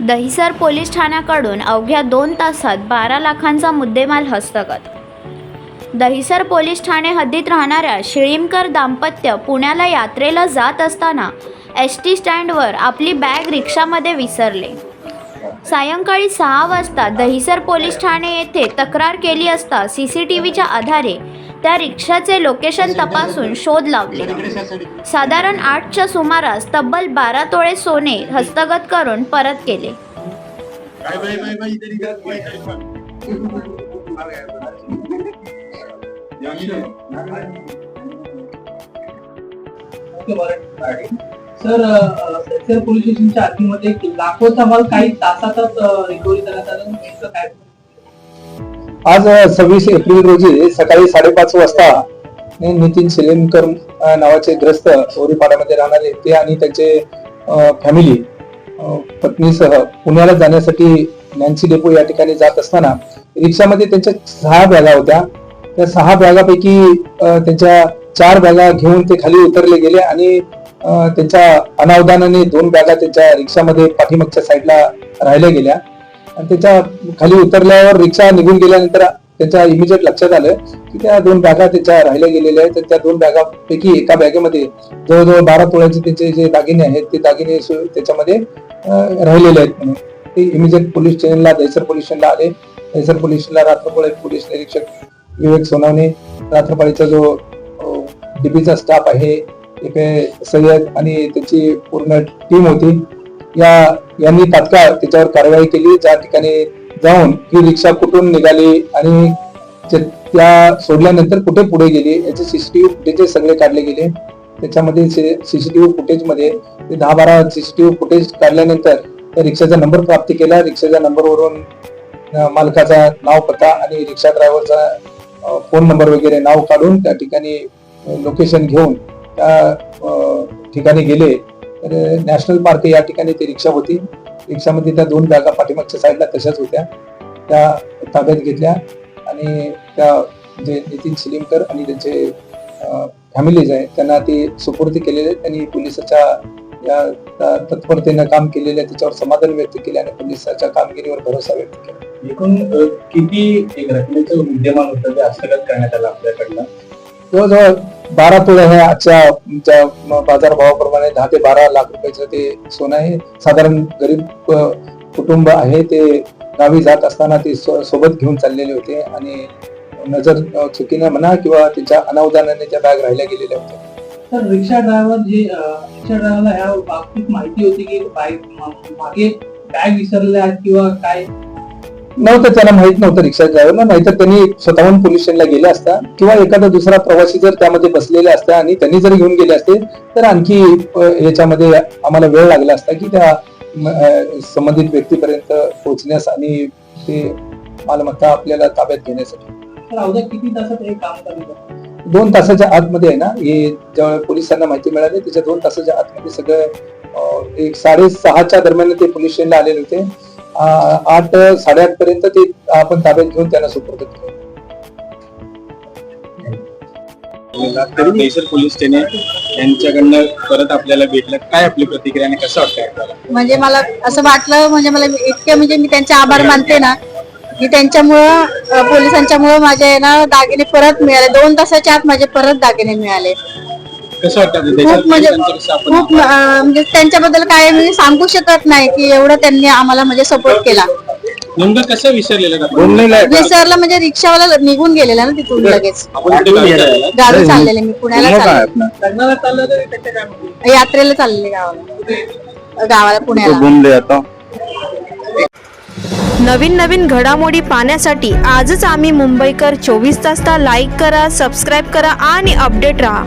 Dahisar police ठाण्याकडून अवघ्या दोन तासात बारा लाखांचा मुद्देमाल हस्तगत. दहिसर पोलीस ठाणे हद्दीत राहणाऱ्या शिळीमकर दाम्पत्य पुण्याला यात्रेला जात असताना एस टी स्टँडवर आपली बॅग रिक्षामध्ये विसरले. सायंकाळी सहा वाजता दहिसर पोलीस ठाणे येथे तक्रार केली असता सी सी टी व्हीच्या आधारे त्या रिक्षाचे लोकेशन तपासून शोध लावले. साधारण आठच्या सुमारास तब्बल बारा तोळे सोने हस्तगत करून परत केले. सर सर पोलीस स्टेशनच्या आतमध्ये लाखोचा माल काही तासातच रिकव्हरी करण्यात आला. काय? आज सव्वीस एप्रिल रोजी सकाळी साडेपाच वाजता नितीन शिलेमकर नावाचे ग्रस्त ओरीपाडामध्ये राहणारे ते आणि त्यांचे फॅमिली पत्नीसह पुण्याला जाण्यासाठी नॅन्सी डेपो या ठिकाणी जात असताना रिक्षामध्ये त्यांच्या सहा बॅगा होत्या. त्या सहा बॅगापैकी त्यांच्या चार बॅगा घेऊन ते खाली उतरले गेले आणि त्यांच्या अनावधानाने दोन बॅगा त्यांच्या रिक्षामध्ये पाठीमागच्या साईडला राहिल्या गेल्या. आणि त्याच्याखाली उतरल्यावर रिक्षा निघून गेल्यानंतर त्याच्या इमिजिएट लक्षात आलं की त्या दोन बॅगा त्याच्या राहिल्या गेलेल्या आहेत. तर त्या दोन बॅगापैकी एका बॅगेमध्ये जवळजवळ बारा तोळ्याचे त्याचे जे दागिने आहेत ते दागिने त्याच्यामध्ये राहिलेले आहेत म्हणून. ते इमिजिएट पोलीस स्टेशनला दहिसर पोलीस स्टेशनला आले. दहिसर पोलीस स्टेशनला रात्रपाळी पोलीस निरीक्षक विवेक सोनावणे रात्रपाळीचा जो डीपीचा स्टाफ आहे एक सय्यद आणि त्याची पूर्ण टीम होती. या यांनी तात्काळ त्याच्यावर कारवाई केली. ज्या ठिकाणी जाऊन ही रिक्षा कुठून निघाली आणि त्या सोडल्यानंतर कुठे पुढे गेली याचे सीसीटीव्ही फुटेज सगळे काढले गेले. त्याच्यामध्ये सीसीटीव्ही फुटेजमध्ये दहा बारा सीसीटीव्ही फुटेज काढल्यानंतर त्या रिक्षाचा नंबर प्राप्त केला. रिक्षाच्या नंबरवरून मालकाचा नाव पत्ता आणि रिक्षा ड्रायव्हरचा फोन नंबर वगैरे नाव काढून त्या ठिकाणी लोकेशन घेऊन त्या ठिकाणी गेले. तर नॅशनल पार्क या ठिकाणी ती रिक्षा होती. रिक्षामध्ये त्या दोन बॅगा पाठीमागच्या साईडला तशाच होत्या. त्या ताब्यात घेतल्या आणि त्या जे नितीन शिलिमकर आणि त्यांचे फॅमिलीज आहेत त्यांना ते सुपूर्द केलेले त्यांनी पोलिसाच्या या तत्परतेनं काम केलेलं आहे. त्याच्यावर समाधान व्यक्त केले आणि पोलिसाच्या कामगिरीवर भरोसा व्यक्त केला. एकूण किती एक रकमेचं मुद्देमाल होतं ते हस्तगत करण्यात आलं आपल्याकडनं? जवळजवळ बारा तोळे हे आजच्या आमच्या बाजारभावाप्रमाणे दहा ते बारा लाख रुपयाचं ते सोनं आहे. साधारण गरीब कुटुंब आहे ते गावी जात असताना ते सोबत घेऊन चाललेले होते आणि नजर चुकीनं म्हणा किंवा त्यांच्या अनावधानाने त्या बॅग राहिल्या गेलेल्या होत्या. तर रिक्षा ड्रायव्हर जे रिक्षा ड्रायव्हरला ह्या बाबतीत माहिती होती की बाईक मागे बॅग विसरल्या किंवा काय? नव्हतं त्याला माहीत नव्हतं रिक्षा ड्रायव्हरला नाहीतर त्यांनी स्वतःहून पोलीस स्टेशनला गेले असता किंवा एखादा दुसरा प्रवासी जर त्यामध्ये बसलेले असता आणि त्यांनी जर घेऊन गेले असते तर आणखी याच्यामध्ये आम्हाला वेळ लागला असता की त्या संबंधित व्यक्तीपर्यंत पोहोचण्यास आणि ते मालमत्ता आपल्याला ताब्यात घेण्यासाठी. किती तासात हे काम दोन तासाच्या आतमध्ये आहे ना हे जेव्हा पोलिसांना माहिती मिळाली त्याच्या दोन तासाच्या आतमध्ये सगळं एक साडेसहाच्या दरम्यान ते पोलीस स्टेशनला आलेले होते. आठ साडेआठ पर्यंत ते आपण ताब्यात घेऊन त्यांना सुपूर्द केलं. दहिसर पोलीस स्टेशन यांच्याकडनं परत आपल्याला भेटलं. काय आपली प्रतिक्रिया आणि कसं वाटतंय आपल्याला? म्हणजे मला असं वाटलं म्हणजे मला इतके म्हणजे मी त्यांचे आभार मानते ना की त्यांच्यामुळं पोलिसांच्यामुळं माझे ना दागिने परत मिळाले. दोन तासाच्या आत माझे परत दागिने मिळाले. कसं वाटतं खूप म्हणजे खूप अं, म्हणजे त्यांच्याबद्दल काय मी सांगू शकत नाही की एवढं त्यांनी आम्हाला म्हणजे सपोर्ट केला. नेमकं कसं विसरलेलं आपण विसरला म्हणजे रिक्षावाला निघून गेलेला ना तिथून लगेच. आपण कुठे गावी चाललेले मी पुण्याला चालले लग्नाला चाललं तरी त्याच्या काय म्हणते यात्रेला चाललेले गावाला. गावाला पुण्याला. नवीन नवीन घडामोडी पाहण्यासाठी आजच आम्ही मुंबईकर चोवीस तासला लाईक करा सबस्क्राईब करा आणि अपडेट राहा.